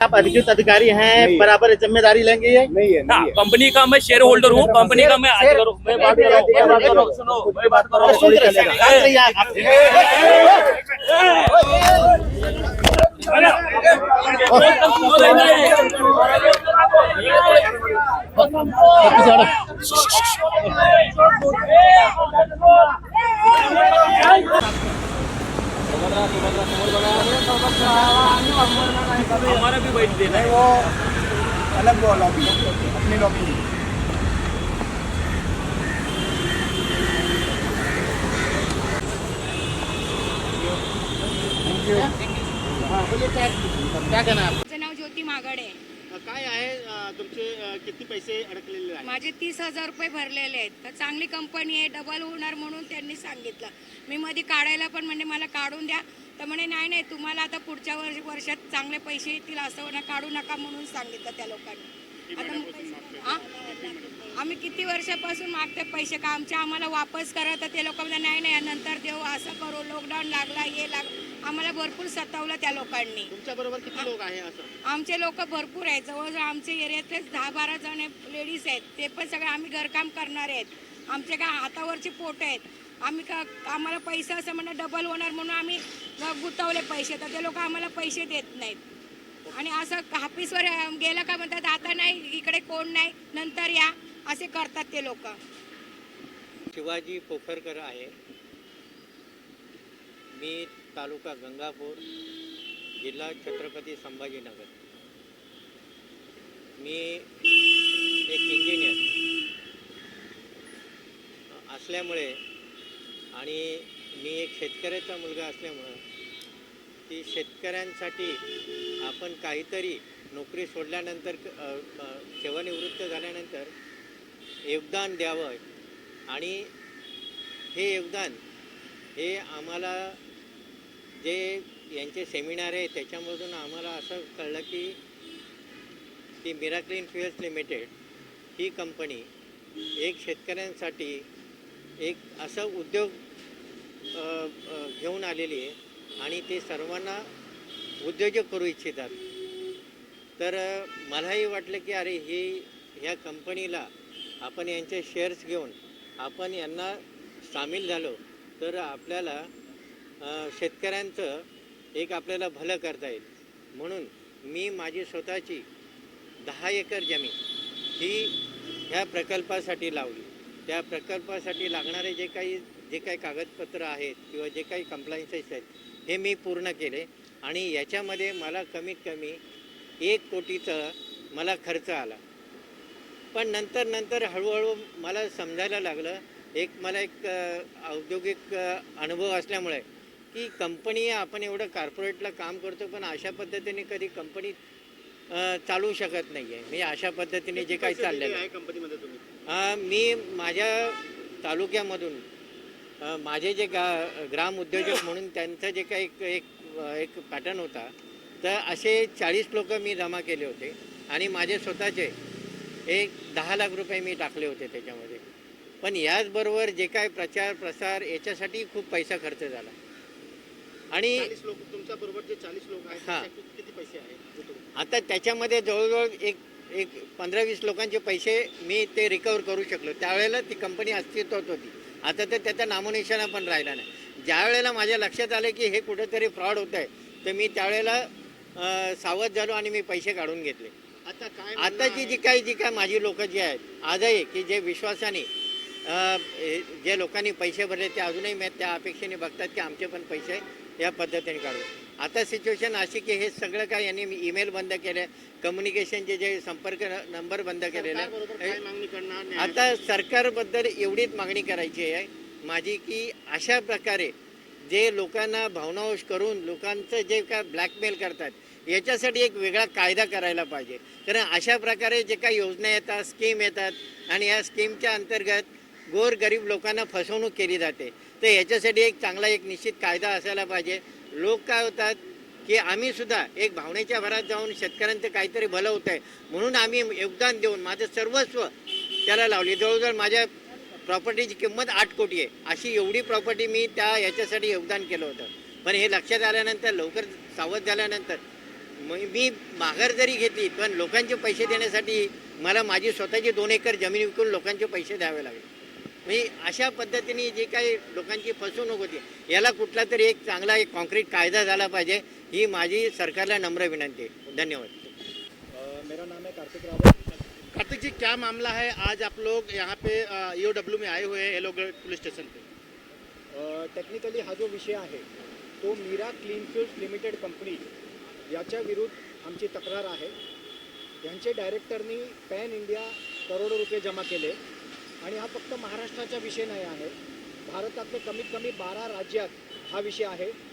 आप अधिकृत अधिकारी हैं बराबर ज़िम्मेदारी लेंगे ये? नहीं है नहीं है कंपनी का मैं शेयर होल्डर हूँ कंपनी का मैं मैं बात कर रहा हूँ मैं बात कर रहा हूँ सुनो मैं बात कर। रहा हूँ हमारा भी बैठ देना है. वो अलग वो लॉबी. अपनी लॉबी क्या माझं नाव ज्योती मागाडे. काय आहे तुमचे किती पैसे अडकलेले आहेत? माझे तीस हजार रुपये भरलेले आहेत. तर चांगली कंपनी आहे डबल होणार म्हणून त्यांनी सांगितलं. मी मध्ये काढायला पण म्हणजे मला काढून द्या. तर म्हणे नाही नाही तुम्हाला आता पुढच्या वर्ष वर्षात चांगले पैसे येतील असं ना काढू नका म्हणून सांगितलं त्या लोकांनी. आता? आम्ही किती वर्षापासून मागते पैसे? का आमचे आम्हाला वापस करा? तर ते लोक म्हणतात, नाही नाही नंतर देऊ असं करू लॉकडाऊन लागला हे लाग आम्हाला भरपूर सतावलं त्या लोकांनी. लोक आहे आमचे लोक भरपूर आहेत. जवळजवळ आमच्या एरियातलेच दहा बारा जण लेडीज आहेत. ते पण सगळे आम्ही घरकाम करणारे आहेत. आमचे काय हातावरचे पोट आहेत. आम्ही का आम्हाला पैसा असं म्हणणं डबल होणार म्हणून आम्ही गुतवले पैसे. तर ते लोक आम्हाला पैसे देत नाहीत. आणि असं हाफिसवर गेलं का म्हणतात आता नाही इकडे कोण नाही नंतर या. असे करतात ते लोक. शिवाजी पोखरकर आहे. मी तालुका गंगापूर जिल्हा छत्रपती संभाजीनगर. मी एक इंजिनियर असल्यामुळे आणि मी एक शेतकऱ्याचा मुलगा असल्यामुळं की शेतकऱ्यांसाठी आपण काहीतरी नोकरी सोडल्यानंतर सेवानिवृत्त झाल्यानंतर योगदान द्यावं. आणि हे योगदान हे आम्हाला जे यांचे सेमिनार आहे त्याच्यामधून आम्हाला असं कळलं की ती मिराक्लिन फ्युअल्स लिमिटेड ही कंपनी एक शेतकऱ्यांसाठी एक असं उद्योग घेऊन आलेली आहे आणि ते सर्वांना उद्योजक करू इच्छितात. तर मलाही वाटलं की अरे ही ह्या कंपनीला आपण यांचे शेअर्स घेऊन आपण यांना सामील झालो तर आपल्याला शेतकऱ्यांचं एक आपल्याला भलं करता येईल. म्हणून मी माझी स्वतःची दहा एकर जमीन ही ह्या प्रकल्पासाठी लावली. त्या प्रकल्पासाठी लागणारे जे काही जे काही कागदपत्र आहेत किंवा जे काही कंप्लायन्सेस आहेत हे मी पूर्ण केले. आणि याच्यामध्ये मला कमीत कमी एक कोटीचं मला खर्च आला. पण नंतर नंतर हळूहळू मला समजायला लागलं. एक मला एक औद्योगिक अनुभव असल्यामुळे की कंपनी आपण एवढं कॉर्पोरेटला काम करतो पण अशा पद्धतीने कधी कंपनी चालू शकत नाही आहे म्हणजे अशा पद्धतीने जे काही चाललेलं आहे कंपनीमध्ये तुम्ही? मी माझ्या तालुक्यामधून माझे जे गा ग्राम उद्योजक म्हणून त्यांचं जे काही एक एक एक पॅटर्न होता तर असे चाळीस लोक मी जमा केले होते आणि माझे स्वतःचे एक दहा लाख रुपये मी टाकले होते त्याच्यामध्ये. पण याचबरोबर जे काय प्रचार प्रसार याच्यासाठी खूप पैसा खर्च झाला. आणि तुमच्या बरोबर जे चाळीस लोक आहेत हा. किती पैसे आहेत आता त्याच्यामध्ये जवळजवळ एक एक पंधरा वीस लोकांचे पैसे मी ते रिकवर करू शकलो. त्यावेळेला ती कंपनी अस्तित्वात होती. आता तर त्याचा नामोनिशाणा पण राहिला नाही. ज्या वेळेला माझ्या लक्षात आलं की हे कुठेतरी फ्रॉड होत आहे तर मी त्यावेळेला सावध झालो आणि मी पैसे काढून घेतले. आता काय आताची जी काही जी काय माझी लोक जी आहेत आजही की जे विश्वासाने जे लोकांनी पैसे भरले ते अजूनही मी त्या अपेक्षेने बघतात की आमचे पण पैसे या पद्धतीने काढू. आता सिच्युएशन अशी की हे सगळं काय यांनी ईमेल बंद केले कम्युनिकेशनचे जे संपर्क नंबर बंद केलेले. आता सरकारबद्दल एवढीच मागणी करायची आहे माझी की अशा प्रकारे जे लोकांना भावनावश करून लोकांचं जे काय ब्लॅकमेल करतात याच्यासाठी एक वेगळा कायदा करायला पाहिजे. कारण अशा प्रकारे जे काही योजना येतात स्कीम येतात आणि या स्कीमच्या अंतर्गत गोर गरीब लोकांना फसवणूक केली जाते. तर याच्यासाठी एक चांगला एक निश्चित कायदा असायला पाहिजे. लोक काय होतात की आम्ही सुद्धा एक भावनेच्या भरात जाऊन शेतकऱ्यांचं काहीतरी भलं होतं आहे. म्हणून आम्ही योगदान देऊन माझं सर्वस्व त्याला लावली. जवळजवळ माझ्या प्रॉपर्टीची किंमत आठ कोटी आहे. अशी एवढी प्रॉपर्टी मी त्या याच्यासाठी योगदान केलं होतं. पण हे लक्षात आल्यानंतर लवकर सावध झाल्यानंतर मग मी माघार जरी घेतली पण लोकांचे पैसे देण्यासाठी मला माझी स्वतःची दोन एकर जमीन विकून लोकांचे पैसे द्यावे लागले. म्हणजे अशा पद्धतीने जी काही लोकांची फसवणूक होती याला कुठला तरी एक चांगला एक कॉन्क्रीट कायदा झाला पाहिजे ही माझी सरकारला नम्र विनंती आहे. धन्यवाद. मेरा नाम है कार्तिक रावत कार्तिक जी क्या मामला है? आज आप लोग यहाँ पे ई डब्ल्यू में आए हुए हैं एलोगढ़ पुलिस स्टेशन पे। टेक्निकली हा जो विषय आहे तो Meera clean field limited company याच्या विरुद्ध आमची तक्रार आहे. यांचे डायरेक्टरनी पॅन इंडिया करोडो रुपये जमा केले. आणि हा फक्त महाराष्ट्राचा विषय नाही आहे. भारतातले कमीत कमी बारा राज्यात हा विषय आहे.